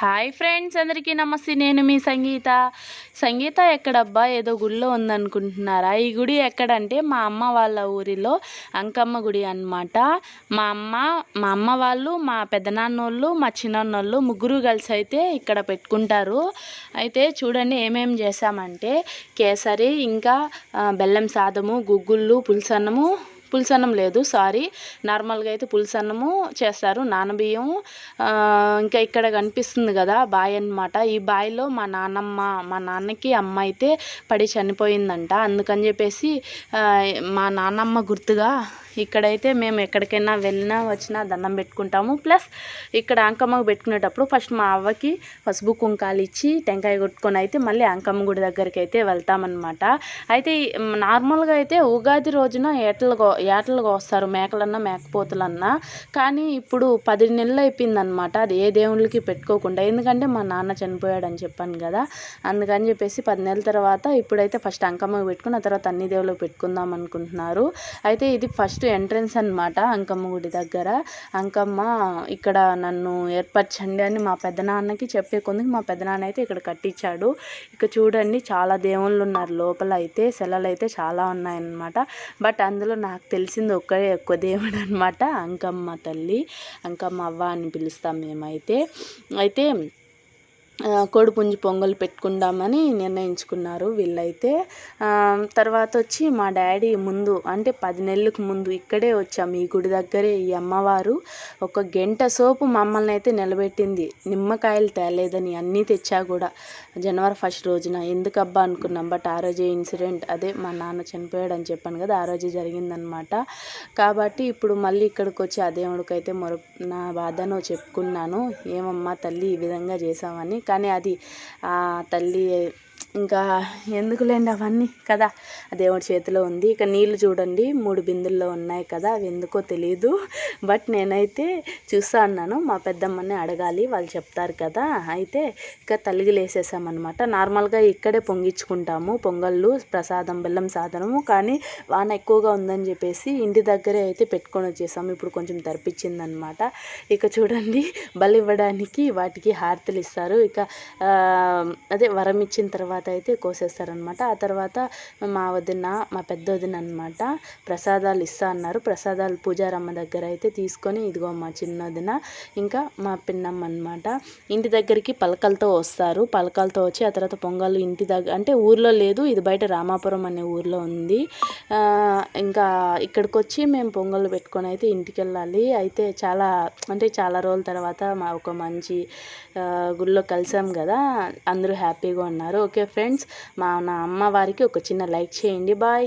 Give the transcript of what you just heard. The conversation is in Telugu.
హాయ్ ఫ్రెండ్స్ అందరికీ నమస్తే. నేను మీ సంగీత. సంగీత ఎక్కడబ్బా? ఏదో గుడిలో ఉందనుకుంటున్నారా? ఈ గుడి ఎక్కడంటే మా అమ్మ వాళ్ళ ఊరిలో అంకమ్మ గుడి అనమాట మా అమ్మ మా అమ్మ వాళ్ళు మా పెద్దనాన్నోళ్ళు మా చిన్నోళ్ళు ముగ్గురు కలిసి అయితే ఇక్కడ పెట్టుకుంటారు. అయితే చూడండి ఏమేమి చేసామంటే కేసరి ఇంకా బెల్లం సాదము గుగ్గుళ్ళు పులుసన్నము పులుసన్నం లేదు సారీ. నార్మల్గా అయితే పులుసన్నము చేస్తారు. నానబియ్యం ఇంకా ఇక్కడ కనిపిస్తుంది కదా బాయ్ అనమాట ఈ బాయ్లో మా నాన్నమ్మ మా నాన్నకి అమ్మ అయితే పడి చనిపోయిందంట. అందుకని చెప్పేసి మా నాన్నమ్మ గుర్తుగా ఇక్కడైతే మేము ఎక్కడికైనా వెళ్ళినా వచ్చినా దండం పెట్టుకుంటాము. ప్లస్ ఇక్కడ అంకమ్మకు పెట్టుకునేటప్పుడు ఫస్ట్ మా అవ్వకి పసుపు కుంకాలు ఇచ్చి టెంకాయ కొట్టుకొని అయితే మళ్ళీ అంకమ్మ గుడి దగ్గరికి అయితే వెళ్తామన్నమాట. అయితే నార్మల్గా అయితే ఉగాది రోజున ఏటలు ఏటలు కోస్తారు మేకలన్నా మేకపోతులన్నా. కానీ ఇప్పుడు పది నెలలు అయిపోయిందనమాట అది ఏ దేవుళ్ళకి పెట్టుకోకుండా. ఎందుకంటే మా నాన్న చనిపోయాడని చెప్పాను కదా. అందుకని చెప్పేసి పది నెలల తర్వాత ఇప్పుడైతే ఫస్ట్ అంకమ్మకు పెట్టుకుని ఆ తర్వాత అన్ని దేవుళ్ళకి పెట్టుకుందాం అనుకుంటున్నారు. అయితే ఇది ఫస్ట్ ఎంట్రన్స్ అనమాట అంకమ్మ గుడి దగ్గర. అంకమ్మ ఇక్కడ నన్ను ఏర్పరచండి అని మా పెద్దనాన్నకి చెప్పే కొందుకు మా పెద్దనాన్న అయితే ఇక్కడ కట్టించాడు. ఇక చూడండి చాలా దేవుళ్ళు ఉన్నారు లోపల అయితే సెలలు అయితే చాలా ఉన్నాయన్నమాట. బట్ అందులో నాకు తెలిసింది ఒక్కడే ఎక్కువ దేవుడు అనమాట అంకమ్మ తల్లి. అంకమ్మ అవ్వ అని పిలుస్తాం మేమైతే. అయితే కోడిపుంజు పొంగల్ పెట్టుకుందామని నిర్ణయించుకున్నారు వీళ్ళైతే. తర్వాత వచ్చి మా డాడీ ముందు అంటే పది నెలలకు ముందు ఇక్కడే వచ్చాము ఈ గుడి దగ్గరే ఈ అమ్మవారు. ఒక గంట సోపు మమ్మల్ని అయితే నిలబెట్టింది. నిమ్మకాయలు తేలేదని అన్నీ తెచ్చా కూడా. జనవరి ఫస్ట్ రోజున ఎందుకబ్బా అనుకున్నాం బట్ ఆ రోజే ఇన్సిడెంట్. అదే మా నాన్న చనిపోయాడు అని చెప్పాను కదా ఆ రోజే జరిగిందనమాట. కాబట్టి ఇప్పుడు మళ్ళీ ఇక్కడికి వచ్చి ఆ దేవుడికైతే మొర నా బాధను చెప్పుకున్నాను. ఏమమ్మా తల్లి ఈ విధంగా చేసామని కానీ అది తల్లి ఇంకా ఎందుకులేండి అవన్నీ కదా? దేవుడి చేతిలో ఉంది. ఇక నీళ్ళు చూడండి. మూడు బిందుల్లో ఉన్నాయి కదా. అవి ఎందుకో తెలియదు బట్ నేనైతే చూస్తా అన్నాను. మా పెద్దమ్మని అడగాలి. వాళ్ళు చెప్తారు కదా. అయితే ఇక తలిగిలేసేసామన్నమాట నార్మల్గా ఇక్కడే పొంగించుకుంటాము. పొంగళ్ళు ప్రసాదం బెల్లం సాధనము. కానీ వాన ఎక్కువగా ఉందని చెప్పేసి ఇంటి దగ్గరే అయితే పెట్టుకొని వచ్చేసాము. ఇప్పుడు కొంచెం తరిపించిందనమాట ఇక చూడండి. బలి ఇవ్వడానికి వాటికి హారతలు ఇస్తారు. ఇక అదే వరం ఇచ్చిన తర్వాత తర్వాత అయితే కోసేస్తారనమాట ఆ తర్వాత మా వదిన మా పెద్ద వదిన అనమాట ప్రసాదాలు ఇస్తా అన్నారు. ప్రసాదాలు పూజారమ్మ దగ్గర అయితే తీసుకొని ఇదిగో మా చిన్న వదిన ఇంకా మా పిన్నమ్మ అనమాట ఇంటి దగ్గరికి పలకలతో వస్తారు. పలకలతో వచ్చి ఆ తర్వాత పొంగల్ ఇంటి దగ్గర అంటే ఊర్లో లేదు. ఇది బయట రామాపురం అనే ఊర్లో ఉంది. ఇంకా ఇక్కడికి వచ్చి మేము పొంగల్ పెట్టుకొని అయితే ఇంటికి వెళ్ళాలి అయితే చాలా అంటే చాలా రోజుల తర్వాత మా ఒక మంచి గుళ్ళో కలిసాం కదా. అందరూ హ్యాపీగా ఉన్నారు. ఓకే ఓకే ఫ్రెండ్స్ మా నా అమ్మ వారికి ఒక చిన్న లైక్ చేయండి. బాయ్.